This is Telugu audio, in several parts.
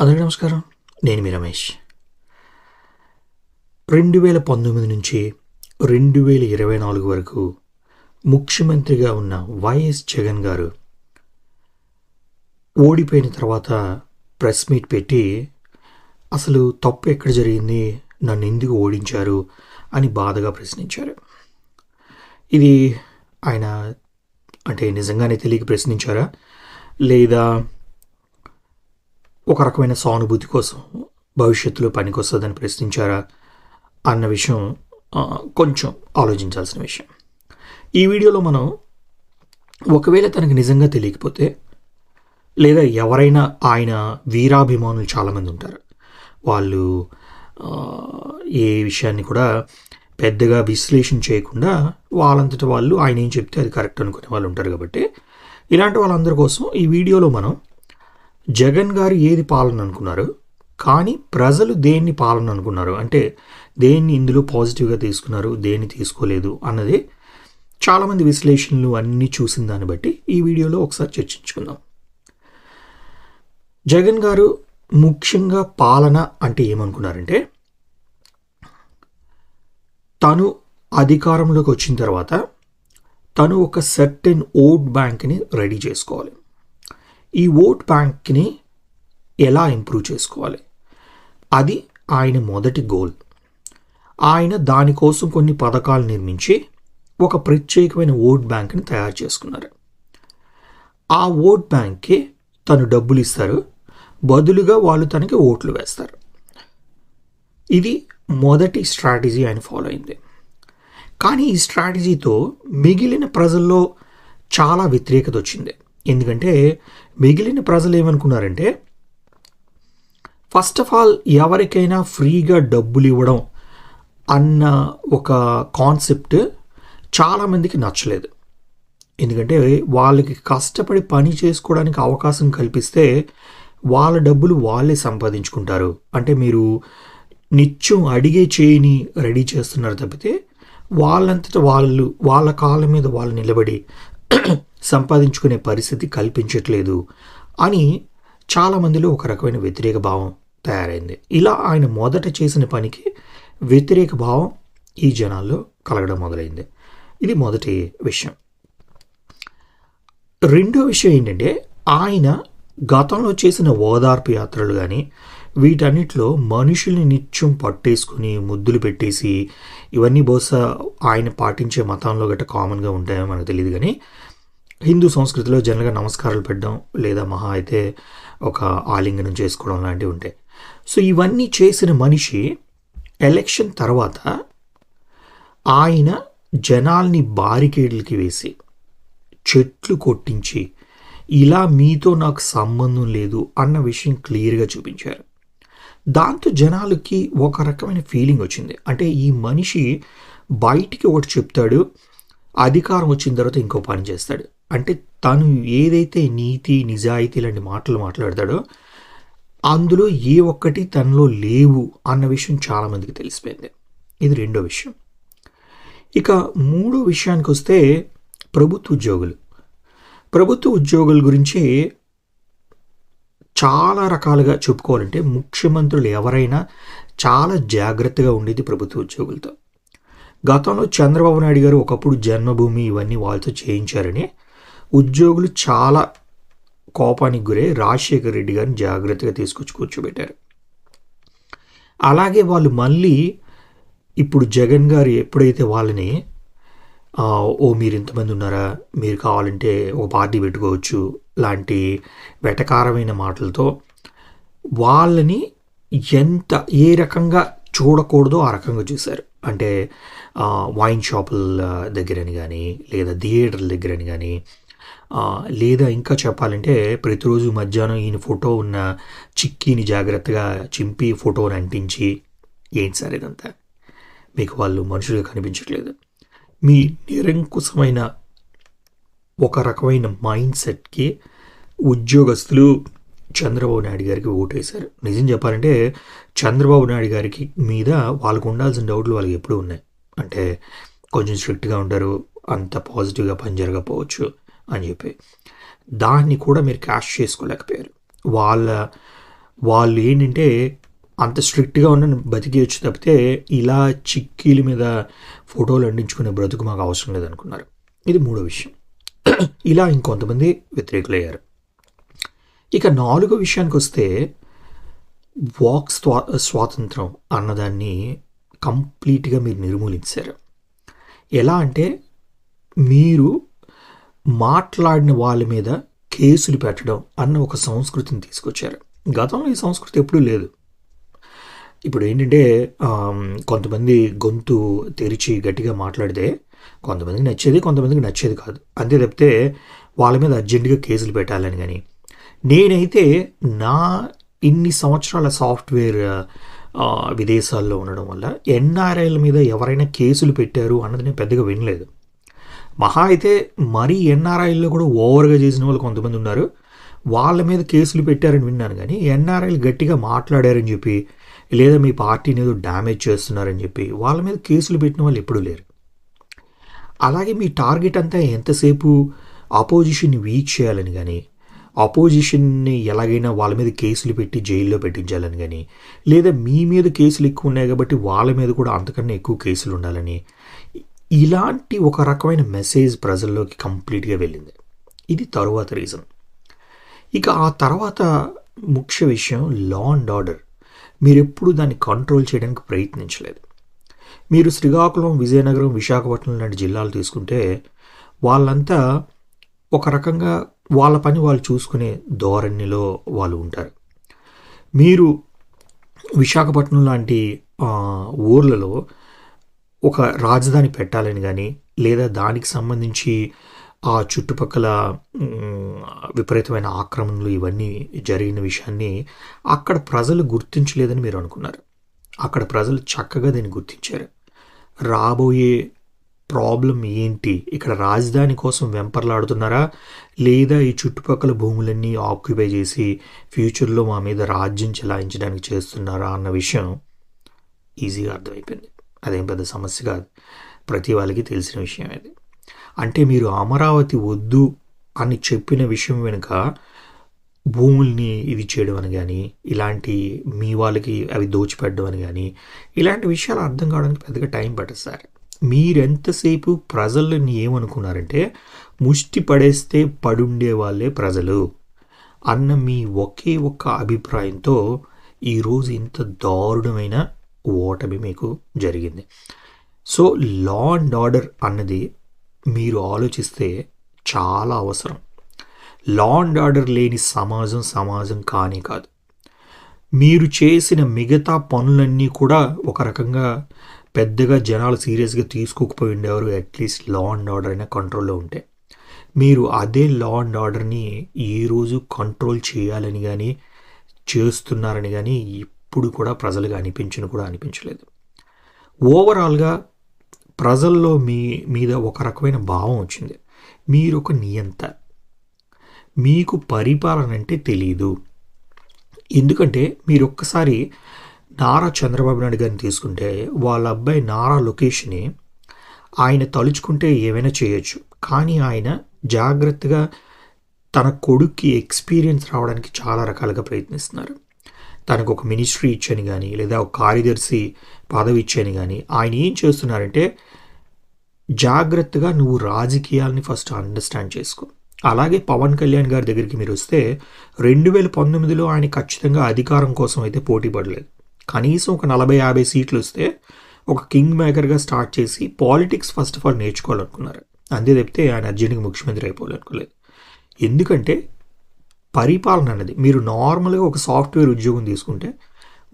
అందరికీ నమస్కారం. నేను మీ రమేష్. రెండు వేల పంతొమ్మిది నుంచి రెండు వేల ఇరవై నాలుగు వరకు ముఖ్యమంత్రిగా ఉన్న వైఎస్ జగన్ గారు ఓడిపోయిన తర్వాత ప్రెస్ మీట్ పెట్టి అసలు తప్పు ఎక్కడ జరిగింది? నన్ను ఎందుకు ఓడించారు? అని బాధగా ప్రశ్నించారు. ఇది ఆయన అంటే నిజంగానే తెలియక ప్రశ్నించారా? లేదా ఒక రకమైన సానుభూతి కోసం భవిష్యత్తులో పనికొస్తుందని ప్రశ్నించారా అన్న విషయం కొంచెం ఆలోచించాల్సిన విషయం. ఈ వీడియోలో మనం ఒకవేళ తనకు నిజంగా తెలియకపోతే లేదా ఎవరైనా ఆయన వీరాభిమానులు చాలామంది ఉంటారు. వాళ్ళు ఏ విషయాన్ని కూడా పెద్దగా విశ్లేషణ చేయకుండా వాళ్ళంతటి వాళ్ళు ఆయన ఏం చెప్తే అది కరెక్ట్ అనుకునే వాళ్ళు ఉంటారు కాబట్టి ఇలాంటి వాళ్ళందరి కోసం ఈ వీడియోలో మనం జగన్ గారు ఏది పాలన అనుకున్నారు కానీ ప్రజలు దేన్ని పాలన అనుకున్నారు అంటే దేన్ని ఇందులో పాజిటివ్గా తీసుకున్నారు దేన్ని తీసుకోలేదు అన్నది చాలామంది విశ్లేషణలు అన్నీ చూసిన దాన్ని బట్టి ఈ వీడియోలో ఒకసారి చర్చించుకుందాం. జగన్ గారు ముఖ్యంగా పాలన అంటే ఏమనుకున్నారంటే తను అధికారంలోకి వచ్చిన తర్వాత తను ఒక సర్టెన్ ఓట్ బ్యాంక్ని రెడీ చేసుకోవాలి. ఈ ఓట్ బ్యాంక్ని ఎలా ఇంప్రూవ్ చేసుకోవాలి? అది ఆయన మొదటి గోల్. ఆయన దానికోసం కొన్ని పథకాలు నిర్మించి ఒక ప్రత్యేకమైన ఓట్ బ్యాంక్ని తయారు చేసుకున్నారు. ఆ ఓట్ బ్యాంక్కి తను డబ్బులు ఇస్తారు. బదులుగా వాళ్ళు తనకి ఓట్లు వేస్తారు. ఇది మొదటి స్ట్రాటజీ ఆయన ఫాలో అయింది. కానీ ఈ స్ట్రాటజీతో మిగిలిన ప్రజల్లో చాలా వ్యతిరేకత వచ్చింది. ఎందుకంటే మిగిలిన ప్రజలు ఏమనుకున్నారంటే ఫస్ట్ ఆఫ్ ఆల్ ఎవరికైనా ఫ్రీగా డబ్బులు ఇవ్వడం అన్న ఒక కాన్సెప్ట్ చాలామందికి నచ్చలేదు. ఎందుకంటే వాళ్ళకి కష్టపడి పని చేసుకోవడానికి అవకాశం కల్పిస్తే వాళ్ళ డబ్బులు వాళ్ళే సంపాదించుకుంటారు. అంటే మీరు నిత్యం అడిగే చేయని రెడీ చేస్తున్నారు తప్పితే వాళ్ళంతట వాళ్ళు వాళ్ళ కాళ్ళ మీద వాళ్ళు నిలబడి సంపాదించుకునే పరిస్థితి కల్పించట్లేదు అని చాలామందిలో ఒక రకమైన వ్యతిరేక భావం తయారైంది. ఇలా ఆయన మొదట చేసిన పనికి వ్యతిరేక భావం ఈ జనాల్లో కలగడం మొదలైంది. ఇది మొదటి విషయం. రెండో విషయం ఏంటంటే ఆయన గతంలో చేసిన ఓదార్పు యాత్రలు కానీ వీటన్నిటిలో మనుషుల్ని నిత్యం పట్టేసుకుని ముద్దులు పెట్టేసి ఇవన్నీ బహుశా ఆయన పాటించే మతంలో గట్ట కామన్గా ఉంటాయో మనకు తెలియదు కానీ హిందూ సంస్కృతిలో జనరల్గా నమస్కారాలు పెట్టడం లేదా మహా అయితే ఒక ఆలింగనం చేసుకోవడం లాంటివి ఉంటాయి. సో ఇవన్నీ చేసిన మనిషి ఎలక్షన్ తర్వాత ఆయన జనాల్ని బారికేడ్లకి వేసి చెట్లు కొట్టించి ఇలా మీతో నాకు సంబంధం లేదు అన్న విషయం క్లియర్గా చూపించారు. దాంతో జనాలకి ఒక రకమైన ఫీలింగ్ వచ్చింది. అంటే ఈ మనిషి బయటికి ఒకటి చెప్తాడు అధికారం వచ్చిన తర్వాత ఇంకో పని చేస్తాడు. అంటే తను ఏదైతే నీతి నిజాయితీ లాంటి మాటలు మాట్లాడతాడో అందులో ఏ ఒక్కటి తనలో లేవు అన్న విషయం చాలామందికి తెలిసిపోయింది. ఇది రెండో విషయం. ఇక మూడో విషయానికి వస్తే ప్రభుత్వ ఉద్యోగులు. ప్రభుత్వ ఉద్యోగుల గురించి చాలా రకాలుగా చెప్పుకోవాలంటే ముఖ్యమంత్రులు ఎవరైనా చాలా జాగ్రత్తగా ఉండేది ప్రభుత్వ ఉద్యోగులతో. గతంలో చంద్రబాబు నాయుడు గారు ఒకప్పుడు జన్మభూమి ఇవన్నీ వాళ్ళతో చేయించారని ఉద్యోగులు చాలా కోపానికి గురై రాజశేఖర్ రెడ్డి గారిని జాగ్రత్తగా తీసుకొచ్చి కూర్చోబెట్టారు. అలాగే వాళ్ళు మళ్ళీ ఇప్పుడు జగన్ గారు ఎప్పుడైతే వాళ్ళని ఓ మీరు ఇంతమంది ఉన్నారా? మీరు కావాలంటే ఒక పార్టీ పెట్టుకోవచ్చు లాంటి వెటకారమైన మాటలతో వాళ్ళని ఎంత ఏ రకంగా చూడకూడదో ఆ రకంగా చూశారు. అంటే వైన్ షాపుల దగ్గరని కానీ లేదా థియేటర్ల దగ్గరని కానీ లేదా ఇంకా చెప్పాలంటే ప్రతిరోజు మధ్యాహ్నం ఈయన ఫోటో ఉన్న చిక్కీని జాగ్రత్తగా చింపి ఫోటోని అంటించి ఏంటి సార్ ఇదంతా? మీకు వాళ్ళు మనుషులుగా కనిపించట్లేదు. మీ నిరంకుశమైన ఒక రకమైన మైండ్ సెట్కి ఉద్యోగస్తులు చంద్రబాబు నాయుడు గారికి ఓటేశారు. నిజం చెప్పాలంటే చంద్రబాబు నాయుడు గారికి మీద వాళ్ళకు ఉండాల్సిన డౌట్లు వాళ్ళకి ఎప్పుడూ ఉన్నాయి. అంటే కొంచెం స్ట్రిక్ట్గా ఉంటారు అంత పాజిటివ్గా పని జరగకపోవచ్చు అని చెప్పి. దాన్ని కూడా మీరు క్యాష్ చేసుకోలేకపోయారు. వాళ్ళ వాళ్ళు ఏంటంటే అంత స్ట్రిక్ట్గా ఉన్న బతికేయచ్చు తప్పితే ఇలా చిక్కీల మీద ఫోటోలు అంటించుకునే బ్రతుకు మాకు అవసరం లేదనుకున్నారు. ఇది మూడో విషయం. ఇలా ఇంకొంతమంది వ్యతిరేకులయ్యారు. ఇక నాలుగో విషయానికి వస్తే వాక్ స్వా స్వాతంత్రం అన్నదాన్ని కంప్లీట్గా మీరు నిర్మూలించారు. ఎలా అంటే మీరు మాట్లాడిన వాళ్ళ మీద కేసులు పెట్టడం అన్న ఒక సంస్కృతిని తీసుకొచ్చారు. గతంలో ఈ సంస్కృతి ఎప్పుడూ లేదు. ఇప్పుడు ఏంటంటే కొంతమంది గొంతు తెరిచి గట్టిగా మాట్లాడితే కొంతమందికి నచ్చేది కొంతమందికి నచ్చేది కాదు. అంతే తప్పితే వాళ్ళ మీద అర్జెంటుగా కేసులు పెట్టాలని కానీ నేనైతే నా ఇన్ని సంవత్సరాల సాఫ్ట్వేర్ విదేశాల్లో ఉండడం వల్ల ఎన్ఆర్ఐల మీద ఎవరైనా కేసులు పెట్టారు అన్నది నేను పెద్దగా వినలేదు. మహా అయితే మరీ ఎన్ఆర్ఐల్లో కూడా ఓవర్గా చేసిన వాళ్ళు కొంతమంది ఉన్నారు. వాళ్ళ మీద కేసులు పెట్టారని విన్నాను కానీ ఎన్ఆర్ఐలు గట్టిగా మాట్లాడారని చెప్పి లేదా మీ పార్టీని ఏదో డ్యామేజ్ చేస్తున్నారని చెప్పి వాళ్ళ మీద కేసులు పెట్టిన వాళ్ళు ఎప్పుడూ లేరు. అలాగే మీ టార్గెట్ అంతా ఎంతసేపు ఆపోజిషన్ని వీక్ చేయాలని కానీ అపోజిషన్ని ఎలాగైనా వాళ్ళ మీద కేసులు పెట్టి జైల్లో పెట్టించాలని కానీ లేదా మీ మీద కేసులు ఎక్కువ ఉన్నాయి కాబట్టి వాళ్ళ మీద కూడా అంతకన్నా ఎక్కువ కేసులు ఉండాలని ఇలాంటి ఒక రకమైన మెసేజ్ ప్రజల్లోకి కంప్లీట్గా వెళ్ళింది. ఇది తరువాత రీజన్. ఇక ఆ తర్వాత ముఖ్య విషయం లా అండ్ ఆర్డర్ మీరు ఎప్పుడు దాన్ని కంట్రోల్ చేయడానికి ప్రయత్నించలేదు. మీరు శ్రీకాకుళం విజయనగరం విశాఖపట్నం లాంటి జిల్లాలు తీసుకుంటే వాళ్ళంతా ఒక రకంగా వాళ్ళ పని వాళ్ళు చూసుకునే ధోరణిలో వాళ్ళు ఉంటారు. మీరు విశాఖపట్నం లాంటి ఊర్లలో ఒక రాజధాని పెట్టాలని కానీ లేదా దానికి సంబంధించి ఆ చుట్టుపక్కల విపరీతమైన ఆక్రమణలు ఇవన్నీ జరిగిన విషయాన్ని అక్కడ ప్రజలు గుర్తించలేదని మీరు అనుకున్నారు. అక్కడ ప్రజలు చక్కగా దీన్ని గుర్తించారు. రాబోయే ప్రాబ్లం ఏంటి? ఇక్కడ రాజధాని కోసం వెంపర్లాడుతున్నారా? లేదా ఈ చుట్టుపక్కల భూములన్నీ ఆక్యుపై చేసి ఫ్యూచర్లో మా మీద రాజ్యం చెలాయించడానికి చేస్తున్నారా అన్న విషయం ఈజీగా అర్థమైపోయింది. అదేం పెద్ద సమస్య కాదు. ప్రతి వాళ్ళకి తెలిసిన విషయం అది అంటే మీరు అమరావతి వద్దు అని చెప్పిన విషయం వెనుక భూముల్ని ఇది చేయడం అని కానీ ఇలాంటి మీ వాళ్ళకి అవి దోచిపెట్టడం అని కానీ ఇలాంటి విషయాలు అర్థం కావడానికి పెద్దగా టైం పట్టదు సార్. మీరెంతసేపు ప్రజలని ఏమనుకున్నారంటే ముష్టి పడేస్తే పడుండే వాళ్ళే ప్రజలు అన్న మీ ఒకే ఒక్క అభిప్రాయంతో ఈరోజు ఇంత దారుణమైన ఓటమి మీకు జరిగింది. సో లా అండ్ ఆర్డర్ అన్నది మీరు ఆలోచిస్తే చాలా అవసరం. లా అండ్ ఆర్డర్ లేని సమాజం సమాజం కానే కాదు. మీరు చేసిన మిగతా పనులన్నీ కూడా ఒక రకంగా పెద్దగా జనాలు సీరియస్గా తీసుకోకపోయి ఉండేవారు అట్లీస్ట్ లా అండ్ ఆర్డర్ అయినా కంట్రోల్లో ఉంటే. మీరు అదే లా అండ్ ఆర్డర్ని ఈరోజు రోజు కంట్రోల్ చేయాలని కానీ చేస్తున్నారని కానీ ఇప్పుడు కూడా ప్రజలకు అనిపించిన కూడా అనిపించలేదు. ఓవరాల్గా ప్రజల్లో మీ మీద ఒక రకమైన భావం వచ్చింది. మీరు ఒక నియంత. మీకు పరిపాలన అంటే తెలియదు ఎందుకంటే మీరు ఒక్కసారి నారా చంద్రబాబు నాయుడు గారిని తీసుకుంటే వాళ్ళ అబ్బాయి నారా లొకేషన్ని ఆయన తలుచుకుంటే ఏమైనా చేయొచ్చు. కానీ ఆయన జాగ్రత్తగా తన కొడుక్కి ఎక్స్పీరియన్స్ రావడానికి చాలా రకాలుగా ప్రయత్నిస్తున్నారు. తనకు ఒక మినిస్ట్రీ ఇచ్చాను కానీ లేదా ఒక కార్యదర్శి పదవి ఇచ్చాను కానీ ఆయన ఏం చేస్తున్నారంటే జాగ్రత్తగా నువ్వు రాజకీయాల్ని ఫస్ట్ అండర్స్టాండ్ చేసుకో. అలాగే పవన్ కళ్యాణ్ గారి దగ్గరికి మీరు వస్తే రెండు వేల పంతొమ్మిదిలో ఆయన ఖచ్చితంగా అధికారం కోసం అయితే పోటీ పడలేదు. కనీసం ఒక నలభై యాభై సీట్లు వస్తే ఒక కింగ్ మేకర్గా స్టార్ట్ చేసి పాలిటిక్స్ ఫస్ట్ ఆఫ్ ఆల్ నేర్చుకోవాలనుకున్నారు. అంతే తప్పితే ఆయన అర్జెంట్గా ముఖ్యమంత్రి అయిపోవాలనుకోలేదు. ఎందుకంటే పరిపాలన అన్నది మీరు నార్మల్గా ఒక సాఫ్ట్వేర్ ఉద్యోగం తీసుకుంటే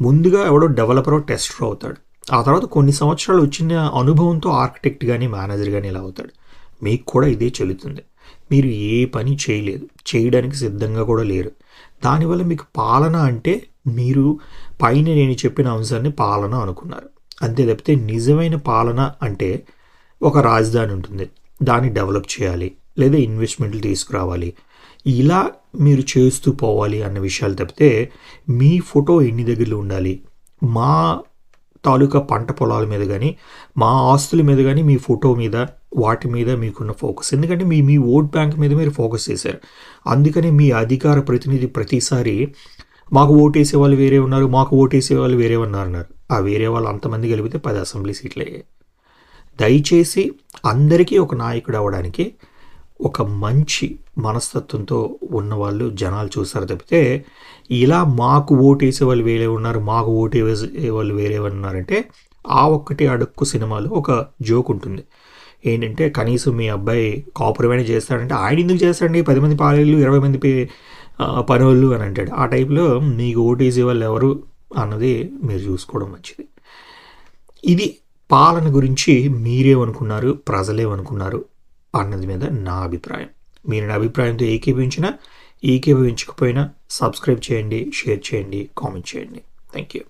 ముందుగా ఎవడో డెవలపర్ టెస్టర్ అవుతాడు. ఆ తర్వాత కొన్ని సంవత్సరాలు వచ్చిన అనుభవంతో ఆర్కిటెక్ట్ కానీ మేనేజర్ కానీ ఇలా అవుతాడు. మీకు కూడా ఇదే చెల్లుతుంది. మీరు ఏ పని చేయలేదు చేయడానికి సిద్ధంగా కూడా లేరు. దానివల్ల మీకు పాలన అంటే మీరు పైన నేను చెప్పిన అంశాన్ని పాలన అనుకున్నారు. అంతే తప్పితే నిజమైన పాలన అంటే ఒక రాజధాని ఉంటుంది. దాన్ని డెవలప్ చేయాలి లేదా ఇన్వెస్ట్మెంట్లు తీసుకురావాలి. ఇలా మీరు చేస్తూ పోవాలి అన్న విషయాలు తప్పితే మీ ఫోటో ఎన్ని దగ్గరలో ఉండాలి? మా తాలూకా పంట పొలాల మీద కానీ మా ఆస్తుల మీద కానీ మీ ఫోటో మీద వాటి మీద మీకున్న ఫోకస్. ఎందుకంటే మీ మీ ఓట్ బ్యాంక్ మీద మీరు ఫోకస్ చేశారు. అందుకని మీ అధికార ప్రతినిధి ప్రతిసారి మాకు ఓటేసే వాళ్ళు వేరే ఉన్నారు మాకు ఓటేసే వాళ్ళు వేరే ఉన్నారు అన్నారు. ఆ వేరే వాళ్ళు అంతమంది కలిపితే పది అసెంబ్లీ సీట్లు. అయ్యాయి దయచేసి అందరికీ ఒక నాయకుడు అవ్వడానికి ఒక మంచి మనస్తత్వంతో ఉన్నవాళ్ళు జనాలు చూస్తారు తప్పితే ఇలా మాకు ఓటేసే వాళ్ళు వేరే ఉన్నారు మాకు ఓటే వాళ్ళు వేరే ఉన్నారంటే ఆ ఒక్కటి అడుక్కు సినిమాలో ఒక జోక్ ఉంటుంది. ఏంటంటే కనీసం మీ అబ్బాయి కాపురమైన చేస్తాడంటే ఆయన ఎందుకు చేస్తాడండి? పది మంది పాలేళ్ళు ఇరవై మంది పే- అని అంటాడు. ఆ టైప్లో మీకు ఓటేసే వాళ్ళు ఎవరు అన్నది మీరు చూసుకోవడం మంచిది. ఇది పాలన గురించి మీరేమనుకున్నారు? ప్రజలేమనుకున్నారు? అన్నది మీద నా అభిప్రాయం. మీరు నా అభిప్రాయంతో ఏకీభవించినా ఏకీభవించకపోయినా సబ్స్క్రైబ్ చేయండి షేర్ చేయండి కామెంట్ చేయండి. Thank you